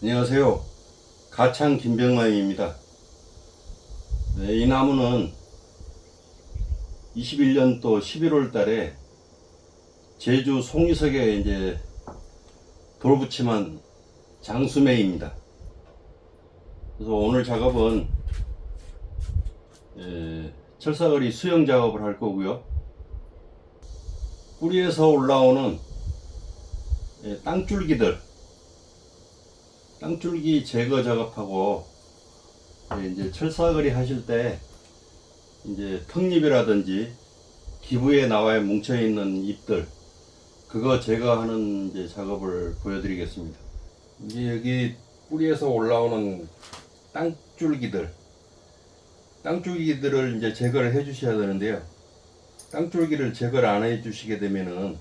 안녕하세요. 가창 김병만입니다. 네, 이 나무는 21년도 11월 달에 제주 송리석에 이제 돌붙임한 장수매입니다. 그래서 오늘 작업은 에, 철사거리 수영 작업을 할 거고요. 뿌리에서 올라오는 예, 땅줄기들 땅줄기 제거 작업하고 예, 이제 철사거리 하실 때 이제 턱잎이라든지 기부에 나와 뭉쳐 있는 잎들 그거 제거하는 이제 작업을 보여드리겠습니다. 이제 여기 뿌리에서 올라오는 땅줄기들 땅줄기들을 이제 제거를 해 주셔야 되는데요. 땅줄기를 제거를 안 해 주시게 되면은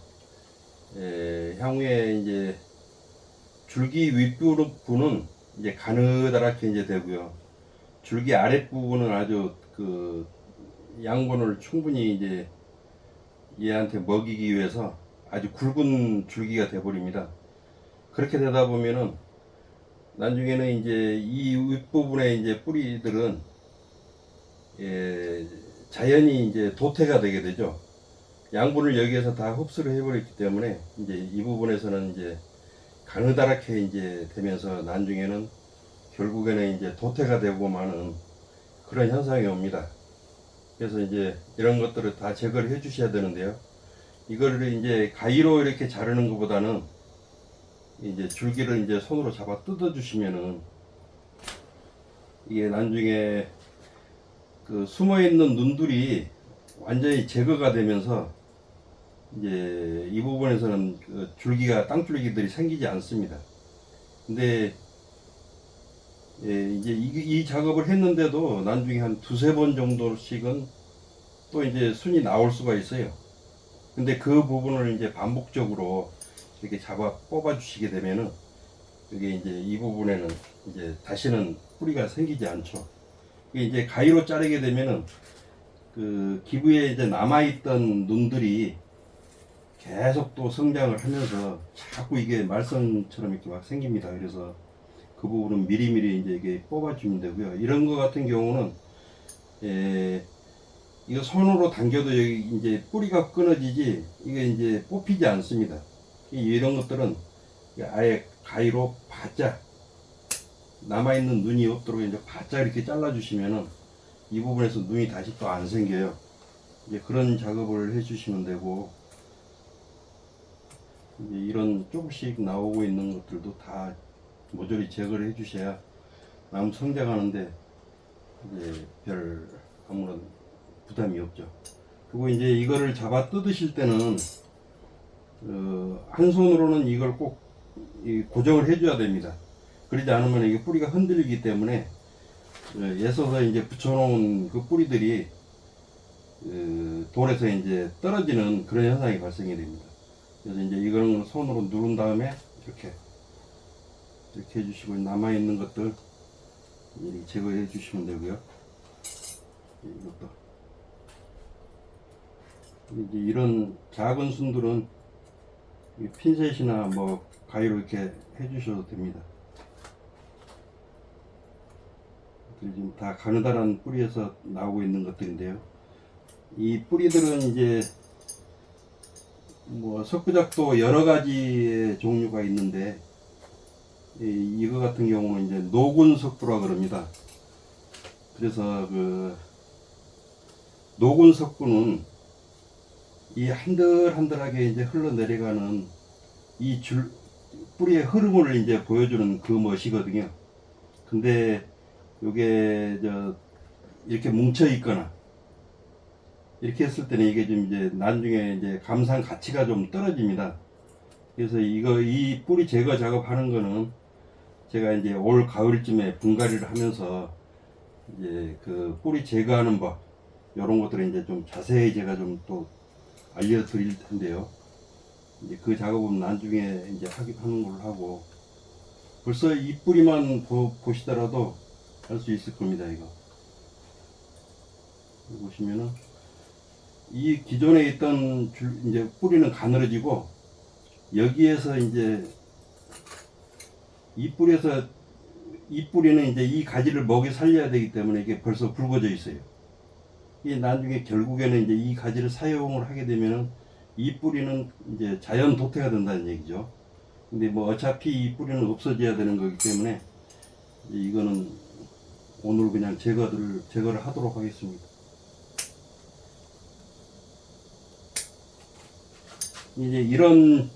에, 향후에 이제 줄기 윗부분은 이제 가느다랗게 이제 되고요. 줄기 아랫부분은 아주 그 양분을 충분히 이제 얘한테 먹이기 위해서 아주 굵은 줄기가 돼버립니다. 그렇게 되다 보면은 나중에는 이제 이 윗부분에 이제 뿌리들은 예, 자연히 이제 도태가 되게 되죠. 양분을 여기에서 다 흡수를 해버렸기 때문에 이제 이 부분에서는 이제 가느다랗게 이제 되면서 나중에는 결국에는 이제 도태가 되고 마는 그런 현상이 옵니다. 그래서 이제 이런 것들을 다 제거를 해 주셔야 되는데요. 이거를 이제 가위로 이렇게 자르는 것보다는 이제 줄기를 이제 손으로 잡아 뜯어 주시면은 이게 나중에 그 숨어 있는 눈들이 완전히 제거가 되면서 이제 이 부분에서는 그 줄기가 땅줄기들이 생기지 않습니다. 근데 예, 이제 이, 이 작업을 했는데도 나중에 한 두세 번 정도씩은 또 이제 순이 나올 수가 있어요. 근데 그 부분을 이제 반복적으로 이렇게 잡아 뽑아 주시게 되면은 이게 이제 이 부분에는 이제 다시는 뿌리가 생기지 않죠. 이게 이제 가위로 자르게 되면은 그 기부에 이제 남아있던 눈들이 계속 또 성장을 하면서 자꾸 이게 말썽처럼 이렇게 막 생깁니다. 그래서 그 부분은 미리미리 이제 이게 뽑아주면 되고요. 이런 거 같은 경우는 예, 이거 손으로 당겨도 여기 이제 뿌리가 끊어지지 이게 이제 뽑히지 않습니다. 이- 이런 것들은 아예 가위로 바짝 남아있는 눈이 없도록 이제 바짝 이렇게 잘라주시면은 이 부분에서 눈이 다시 또 안 생겨요. 이제 그런 작업을 해주시면 되고 이런 조금씩 나오고 있는 것들도 다 모조리 제거를 해주셔야 나무 성장하는데 별 아무런 부담이 없죠. 그리고 이제 이거를 잡아 뜯으실 때는 어, 한 손으로는 이걸 꼭이 고정을 해줘야 됩니다. 그러지 않으면 이게 뿌리가 흔들리기 때문에 어, 애써서 이제 붙여놓은 그 뿌리들이 어, 돌에서 이제 떨어지는 그런 현상이 발생이 됩니다. 그래서 이제 이거는 손으로 누른 다음에 이렇게 이렇게 해주시고 남아 있는 것들 제거해 주시면 되고요. 이것도 이제 이런 작은 순들은 이 핀셋이나 뭐 가위로 이렇게 해주셔도 됩니다. 지금 다 가느다란 뿌리에서 나오고 있는 것들인데요. 이 뿌리들은 이제 뭐 석부작도 여러 가지의 종류가 있는데 이, 이거 같은 경우는 이제 노군 석부라 그럽니다. 그래서 그 노군 석부는 이 한들한들하게 이제 흘러내려가는 이 줄 뿌리의 흐름을 이제 보여주는 그 멋이거든요. 근데 요게 저 이렇게 뭉쳐 있거나 이렇게 했을 때는 이게 좀 이제 나중에 이제 감상 가치가 좀 떨어집니다. 그래서 이거 이 뿌리 제거 작업하는 거는 제가 이제 올 가을쯤에 분갈이를 하면서 이제 그 뿌리 제거하는 법 이런 것들을 이제 좀 자세히 제가 좀 또 알려드릴 텐데요. 이제 그 작업은 나중에 이제 하기 하는 걸로 하고 벌써 이 뿌리만 보, 보시더라도 알 수 있을 겁니다 이거. 보시면은 이 기존에 있던 줄 이제 뿌리는 가늘어지고 여기에서 이제 이 뿌리에서 이 뿌리는 이제 이 가지를 먹이 살려야 되기 때문에 이게 벌써 굵어져 있어요. 이 나중에 결국에는 이제 이 가지를 사용을 하게 되면은 이 뿌리는 이제 자연 도태가 된다는 얘기죠. 근데 뭐 어차피 이 뿌리는 없어져야 되는 거기 때문에 이거는 오늘 그냥 제거를 제거를 하도록 하겠습니다. 이제 이런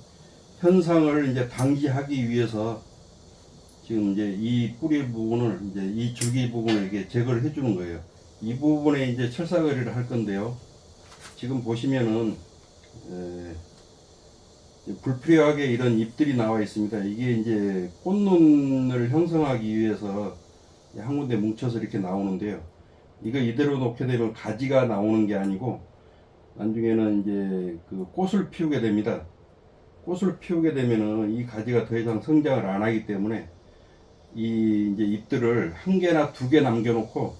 현상을 이제 방지하기 위해서 지금 이제 이 뿌리 부분을 이제 이 줄기 부분을 이렇게 제거를 해주는 거예요. 이 부분에 이제 철사거리를 할 건데요. 지금 보시면은 불필요하게 이런 잎들이 나와 있습니다. 이게 이제 꽃눈을 형성하기 위해서 한 군데 뭉쳐서 이렇게 나오는데요. 이거 이대로 놓게 되면 가지가 나오는 게 아니고 나중에는 이제 그 꽃을 피우게 됩니다. 꽃을 피우게 되면은 이 가지가 더 이상 성장을 안 하기 때문에 이 이제 잎들을 한 개나 두 개 남겨놓고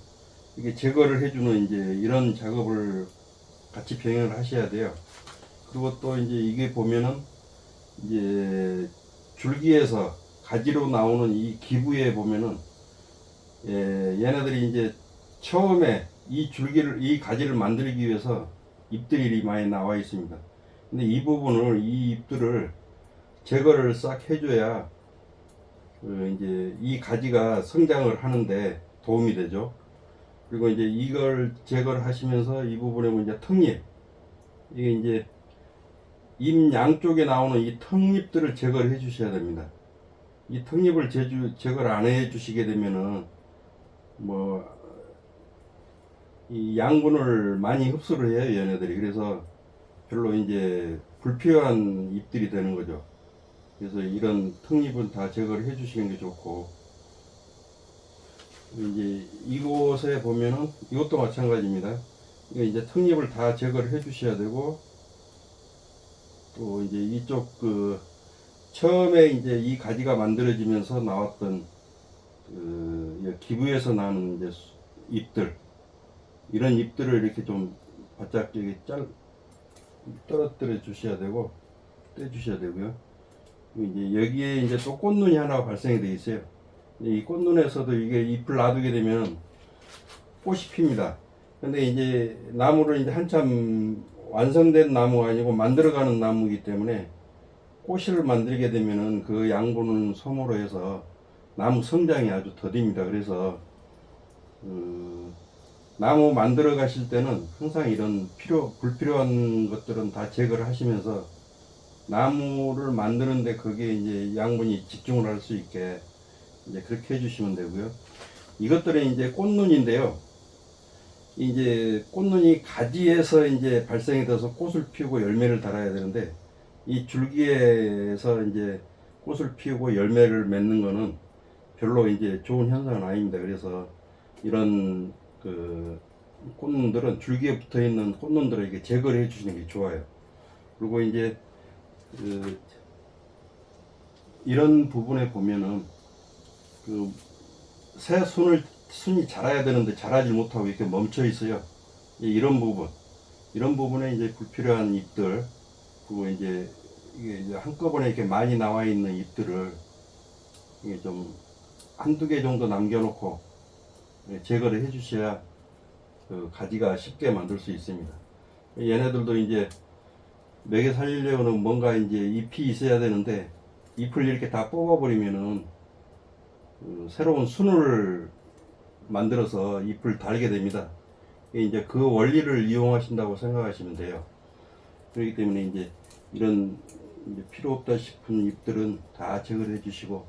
이게 제거를 해주는 이제 이런 작업을 같이 병행을 하셔야 돼요. 그리고 또 이제 이게 보면은 이제 줄기에서 가지로 나오는 이 기부에 보면은 예, 얘네들이 이제 처음에 이 줄기를 이 가지를 만들기 위해서 잎들이 많이 나와 있습니다. 근데 이 부분을 이 잎들을 제거를 싹 해줘야 그 이제 이 가지가 성장을 하는데 도움이 되죠. 그리고 이제 이걸 제거를 하시면서 이 부분에 보면 이제 턱잎 이게 이제 잎 양쪽에 나오는 이 턱잎들을 제거를 해 주셔야 됩니다. 이 턱잎을 제주, 제거를 안 해 주시게 되면은 뭐 이 양분을 많이 흡수를 해요 얘네들이 그래서 별로 이제 불필요한 잎들이 되는 거죠. 그래서 이런 턱잎은 다 제거를 해 주시는 게 좋고 이제 이곳에 보면은 이것도 마찬가지입니다. 이거 이제 턱잎을 다 제거를 해 주셔야 되고 또 이제 이쪽 그 처음에 이제 이 가지가 만들어지면서 나왔던 그 기부에서 나는 이제 수- 잎들 이런 잎들을 이렇게 좀 바짝 이렇게 짤 떨어뜨려 주셔야 되고 떼 주셔야 되고요. 이제 여기에 이제 또 꽃눈이 하나 발생이 돼 있어요. 이 꽃눈에서도 이게 잎을 놔두게 되면 꽃이 핍니다. 근데 이제 나무를 이제 한참 완성된 나무가 아니고 만들어가는 나무이기 때문에 꽃을 만들게 되면은 그 양분을 소모로 해서 나무 성장이 아주 더딥니다. 그래서 그 나무 만들어 가실 때는 항상 이런 필요 불필요한 것들은 다 제거를 하시면서 나무를 만드는데 거기에 이제 양분이 집중을 할 수 있게 이제 그렇게 해주시면 되고요. 이것들은 이제 꽃눈인데요. 이제 꽃눈이 가지에서 이제 발생이 돼서 꽃을 피우고 열매를 달아야 되는데 이 줄기에서 이제 꽃을 피우고 열매를 맺는 거는 별로 이제 좋은 현상은 아닙니다. 그래서 이런 그 꽃눈들은 줄기에 붙어 있는 꽃눈들을 이렇게 제거를 해 주시는 게 좋아요. 그리고 이제 그 이런 부분에 보면은 그 새 순을 순이 자라야 되는데 자라지 못하고 이렇게 멈춰 있어요. 이- 이런 부분, 이런 부분에 이제 불필요한 잎들, 그리고 이제 이게 이제 한꺼번에 이렇게 많이 나와 있는 잎들을 이게 좀 한두 개 정도 남겨놓고 예, 제거를 해주셔야 그 가지가 쉽게 만들 수 있습니다. 얘네들도 이제 먹여 살리려고는 뭔가 이제 잎이 있어야 되는데 잎을 이렇게 다 뽑아버리면은 그 새로운 순을 만들어서 잎을 달게 됩니다. 이제 그 원리를 이용하신다고 생각하시면 돼요. 그렇기 때문에 이제 이런 필요 없다 싶은 잎들은 다 제거를 해주시고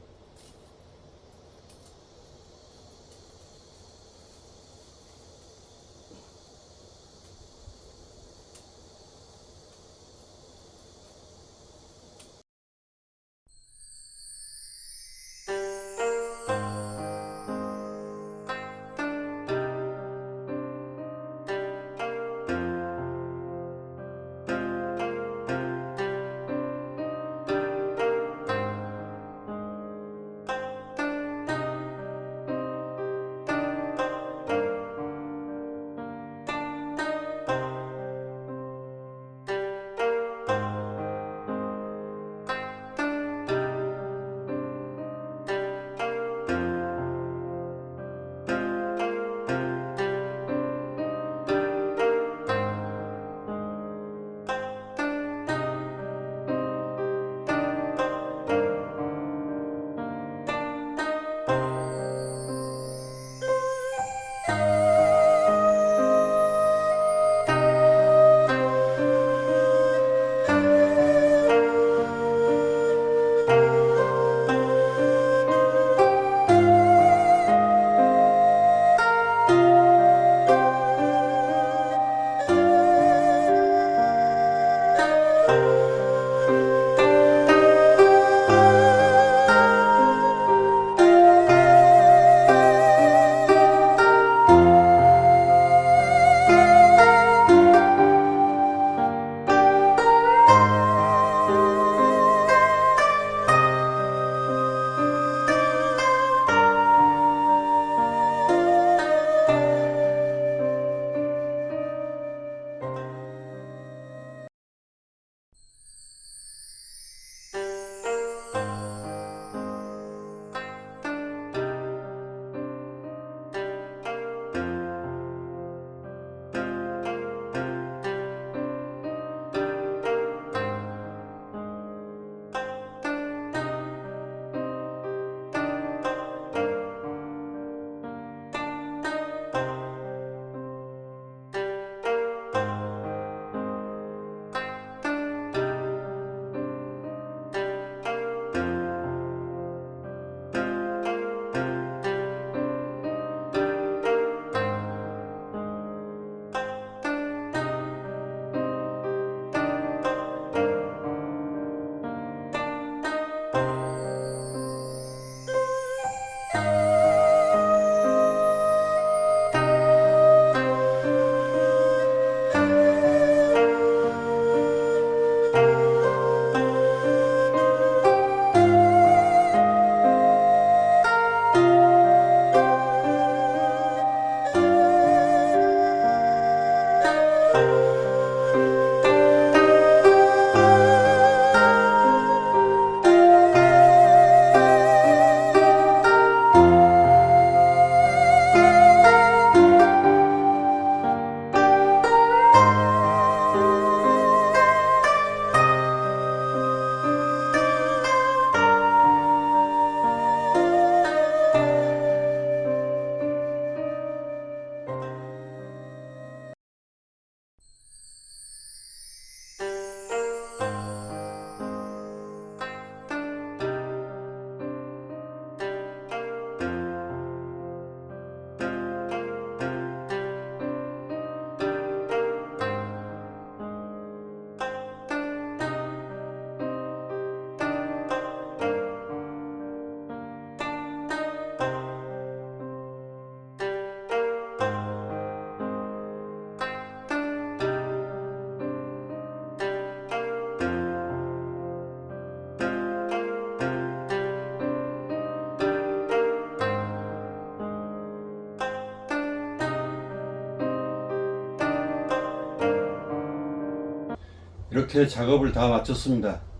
이렇게 작업을 다 마쳤습니다.